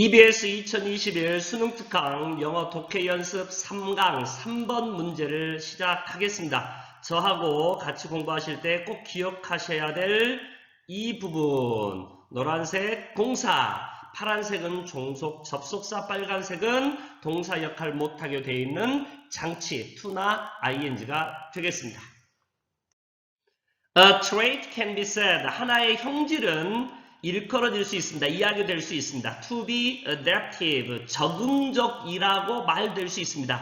EBS 2021 수능 특강 영어 독해 연습 3강 3번 문제를 시작하겠습니다. 저하고 같이 공부하실 때 꼭 기억하셔야 될 이 부분. 노란색 동사, 파란색은 종속 접속사, 빨간색은 동사 역할 못하게 되어 있는 장치, to나 ing가 되겠습니다. A trait can be said. 하나의 형질은 일컬어질 수 있습니다. 이야기될 수 있습니다. To be adaptive. 적응적이라고 말될 수 있습니다.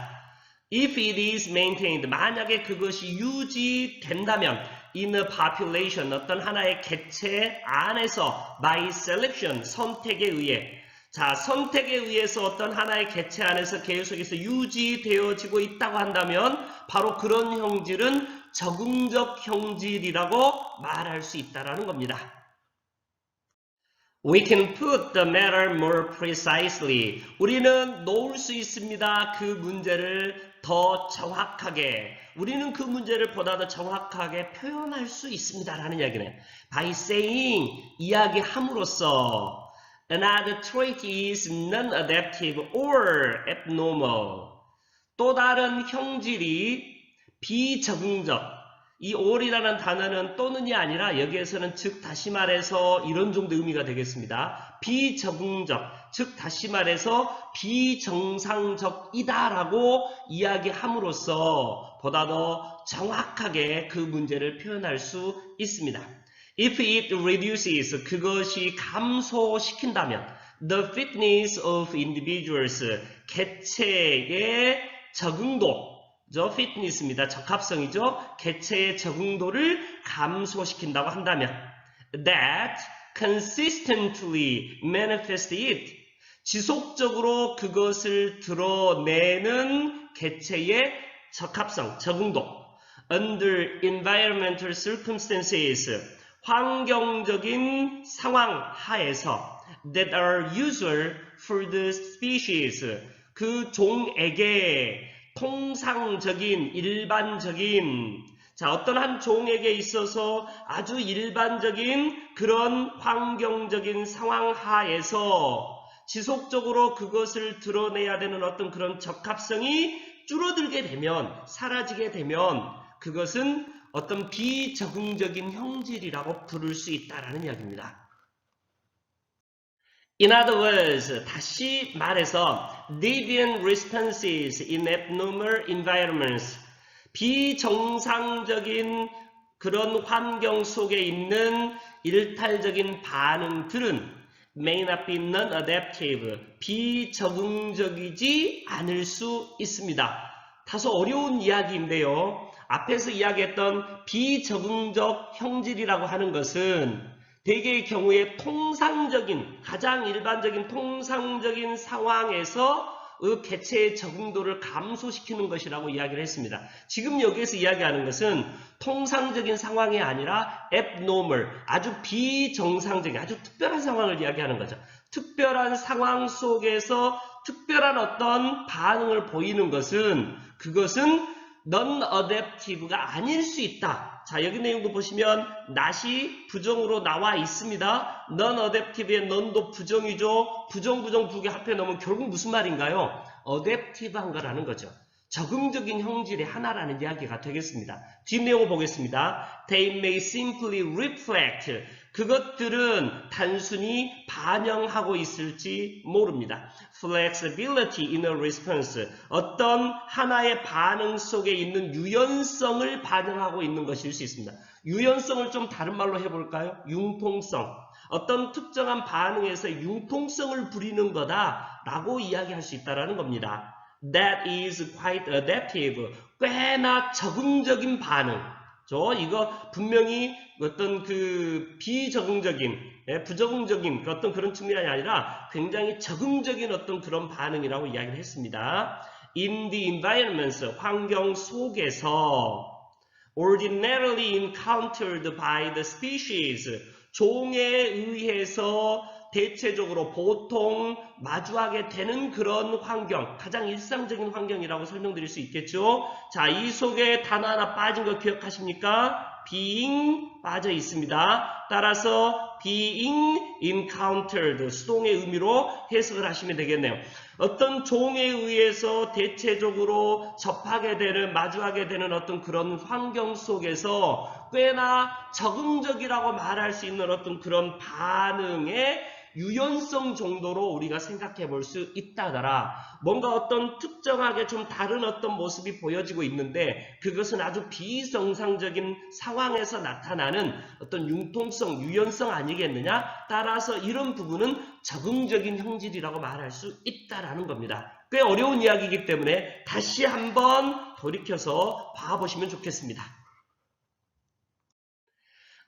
If it is maintained. 만약에 그것이 유지된다면 in a population. 어떤 하나의 개체 안에서 by selection. 선택에 의해. 자, 선택에 의해서 어떤 하나의 개체 안에서 계속해서 유지되어지고 있다고 한다면 바로 그런 형질은 적응적 형질이라고 말할 수 있다라는 겁니다. We can put the matter more precisely. 우리는 놓을 수 있습니다. 그 문제를 더 정확하게. 우리는 그 문제를 보다 더 정확하게 표현할 수 있습니다라는 이야기는 by saying 이야기함으로써 Another trait is non-adaptive or abnormal. 또 다른 형질이 비적응적. 이 or이라는 단어는 또는이 아니라 여기에서는 즉 다시 말해서 이런 정도 의미가 되겠습니다. 비적응적. 즉 다시 말해서 비정상적이다라고 이야기함으로써 보다 더 정확하게 그 문제를 표현할 수 있습니다. If it reduces 그것이 감소시킨다면 the fitness of individuals 개체의 적응도 저 fitness입니다. 적합성이죠. 개체의 적응도를 감소시킨다고 한다면 that consistently manifest it 지속적으로 그것을 드러내는 개체의 적합성, 적응도 under environmental circumstances 환경적인 상황 하에서 that are usual for the species 그 종에게 통상적인 일반적인 자 어떤 한 종에게 있어서 아주 일반적인 그런 환경적인 상황 하에서 지속적으로 그것을 드러내야 되는 어떤 그런 적합성이 줄어들게 되면 사라지게 되면 그것은 어떤 비적응적인 형질이라고 부를 수 있다라는 이야기입니다. In other words, 다시 말해서 deviant responses in abnormal environments 비정상적인 그런 환경 속에 있는 일탈적인 반응들은 may not be non-adaptive 비적응적이지 않을 수 있습니다. 다소 어려운 이야기인데요. 앞에서 이야기했던 비적응적 형질이라고 하는 것은 대개의 경우에 통상적인 가장 일반적인 통상적인 상황에서 그 개체의 적응도를 감소시키는 것이라고 이야기를 했습니다. 지금 여기에서 이야기하는 것은 통상적인 상황이 아니라 abnormal, 아주 비정상적인, 아주 특별한 상황을 이야기하는 거죠. 특별한 상황 속에서 특별한 어떤 반응을 보이는 것은 그것은 non-adaptive가 아닐 수 있다. 자, 여기 내용도 보시면 not이 부정으로 나와 있습니다. non-adaptive의 non도 부정이죠. 부정, 부정 두 개 합해 놓으면 결국 무슨 말인가요? adaptive한 거라는 거죠. 적응적인 형질의 하나라는 이야기가 되겠습니다. 뒷 내용을 보겠습니다. They may simply reflect. 그것들은 단순히 반영하고 있을지 모릅니다. Flexibility in a response. 어떤 하나의 반응 속에 있는 유연성을 반영하고 있는 것일 수 있습니다. 유연성을 좀 다른 말로 해볼까요? 융통성. 어떤 특정한 반응에서 융통성을 부리는 거다라고 이야기할 수 있다는 겁니다. That is quite adaptive. 꽤나 적응적인 반응. 저 이거 분명히 어떤 그 비적응적인, 예, 부적응적인 어떤 그런 측면이 아니라 굉장히 적응적인 어떤 그런 반응이라고 이야기를 했습니다. In the environments, 환경 속에서 ordinarily encountered by the species, 종에 의해서 대체적으로 보통 마주하게 되는 그런 환경, 가장 일상적인 환경이라고 설명드릴 수 있겠죠. 자, 이 속에 단어 하나 빠진 거 기억하십니까? being 빠져 있습니다. 따라서 being encountered 수동의 의미로 해석을 하시면 되겠네요. 어떤 종에 의해서 대체적으로 접하게 되는 마주하게 되는 어떤 그런 환경 속에서 꽤나 적응적이라고 말할 수 있는 어떤 그런 반응의 유연성 정도로 우리가 생각해 볼 수 있다더라. 뭔가 어떤 특정하게 좀 다른 어떤 모습이 보여지고 있는데 그것은 아주 비정상적인 상황에서 나타나는 어떤 융통성, 유연성 아니겠느냐? 따라서 이런 부분은 적응적인 형질이라고 말할 수 있다라는 겁니다. 꽤 어려운 이야기이기 때문에 다시 한번 돌이켜서 봐보시면 좋겠습니다.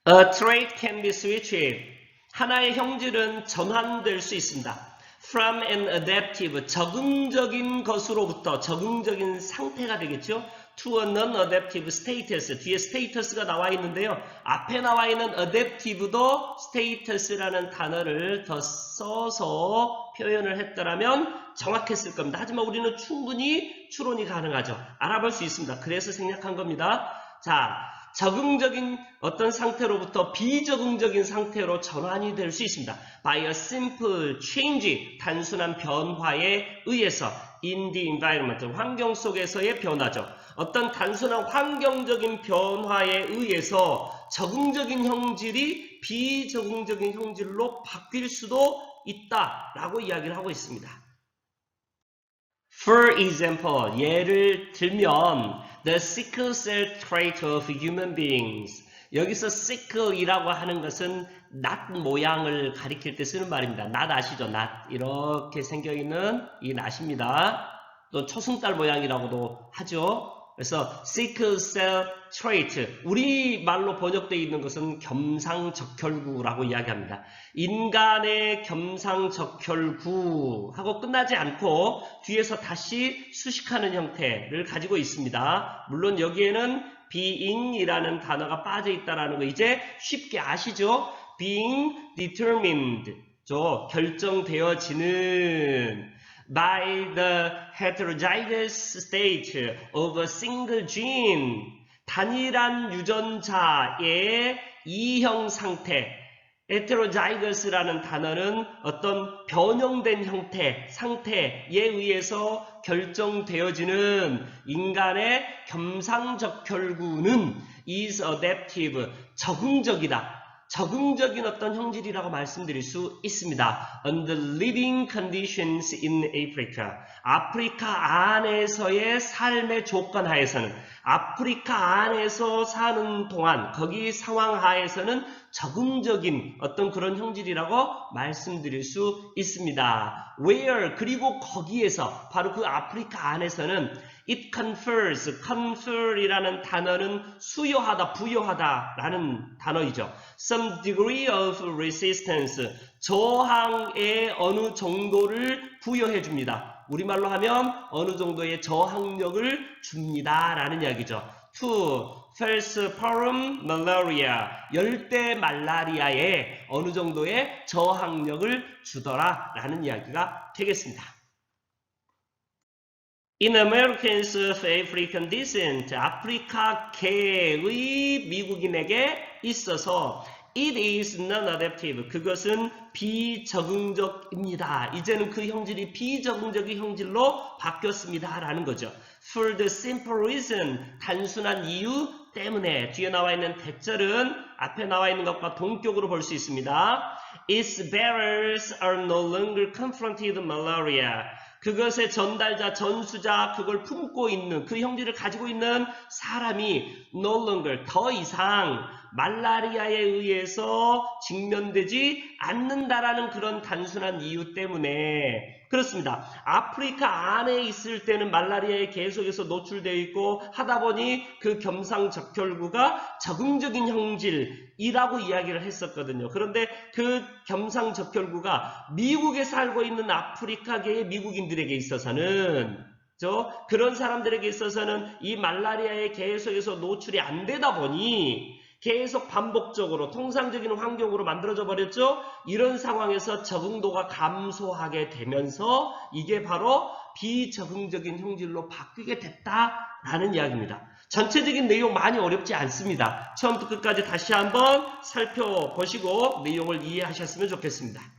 A trait can be switched. 하나의 형질은 전환될 수 있습니다. From an adaptive, 적응적인 것으로부터 적응적인 상태가 되겠죠. To a non-adaptive status, 뒤에 status가 나와 있는데요. 앞에 나와 있는 adaptive도 status라는 단어를 더 써서 표현을 했더라면 정확했을 겁니다. 하지만 우리는 충분히 추론이 가능하죠. 알아볼 수 있습니다. 그래서 생략한 겁니다. 자, 적응적인 어떤 상태로부터 비적응적인 상태로 전환이 될 수 있습니다. By a simple change, 단순한 변화에 의해서 in the environment, 환경 속에서의 변화죠. 어떤 단순한 환경적인 변화에 의해서 적응적인 형질이 비적응적인 형질로 바뀔 수도 있다라고 이야기를 하고 있습니다. For example, 예를 들면 the sickle cell trait of human beings. 여기서 sickle이라고 하는 것은 낫 모양을 가리킬 때 쓰는 말입니다. 낫 아시죠? 낫. 이렇게 생겨 있는 이 낫입니다. 또 초승달 모양이라고도 하죠. 그래서 sickle cell trait 우리 말로 번역되어 있는 것은 겸상적혈구라고 이야기합니다. 인간의 겸상적혈구 하고 끝나지 않고 뒤에서 다시 수식하는 형태를 가지고 있습니다. 물론 여기에는 being이라는 단어가 빠져 있다라는 거 이제 쉽게 아시죠? being determined 저 결정되어지는 by the heterozygous state of a single gene 단일한 유전자의 이형 상태 heterozygous라는 단어는 어떤 변형된 형태, 상태에 의해서 결정되어지는 인간의 겸상적혈구는 is adaptive, 적응적이다. 적응적인 어떤 형질이라고 말씀드릴 수 있습니다. Under living conditions in Africa. 아프리카 안에서의 삶의 조건 하에서는 아프리카 안에서 사는 동안 거기 상황 하에서는 적응적인 어떤 그런 형질이라고 말씀드릴 수 있습니다. Where 그리고 거기에서 바로 그 아프리카 안에서는 it confers, confer이라는 단어는 수여하다, 부여하다라는 단어이죠. Some degree of resistance, 저항의 어느 정도를 부여해 줍니다. 우리말로 하면 어느 정도의 저항력을 줍니다라는 이야기죠. To falciparum malaria, 열대 말라리아에 어느 정도의 저항력을 주더라라는 이야기가 되겠습니다. In Americans of African descent, 아프리카계의 미국인에게 있어서 it is non-adaptive. 그것은 비적응적입니다. 이제는 그 형질이 비적응적인 형질로 바뀌었습니다. 라는 거죠. For the simple reason, 단순한 이유 때문에 뒤에 나와 있는 대절은 앞에 나와 있는 것과 동격으로 볼 수 있습니다. Its bearers are no longer confronted malaria. 그것의 전달자, 전수자, 그걸 품고 있는 그 형질을 가지고 있는 사람이 no longer 더 이상 말라리아에 의해서 직면되지 않는다라는 그런 단순한 이유 때문에 그렇습니다. 아프리카 안에 있을 때는 말라리아에 계속해서 노출되어 있고 하다 보니 그 겸상적혈구가 적응적인 형질이라고 이야기를 했었거든요. 그런데 그 겸상적혈구가 미국에 살고 있는 아프리카계의 미국인들에게 있어서는 저 그런 사람들에게 있어서는 이 말라리아에 계속해서 노출이 안 되다 보니 계속 반복적으로 통상적인 환경으로 만들어져 버렸죠. 이런 상황에서 적응도가 감소하게 되면서 이게 바로 비적응적인 형질로 바뀌게 됐다라는 이야기입니다. 전체적인 내용 많이 어렵지 않습니다. 처음부터 끝까지 다시 한번 살펴보시고 내용을 이해하셨으면 좋겠습니다.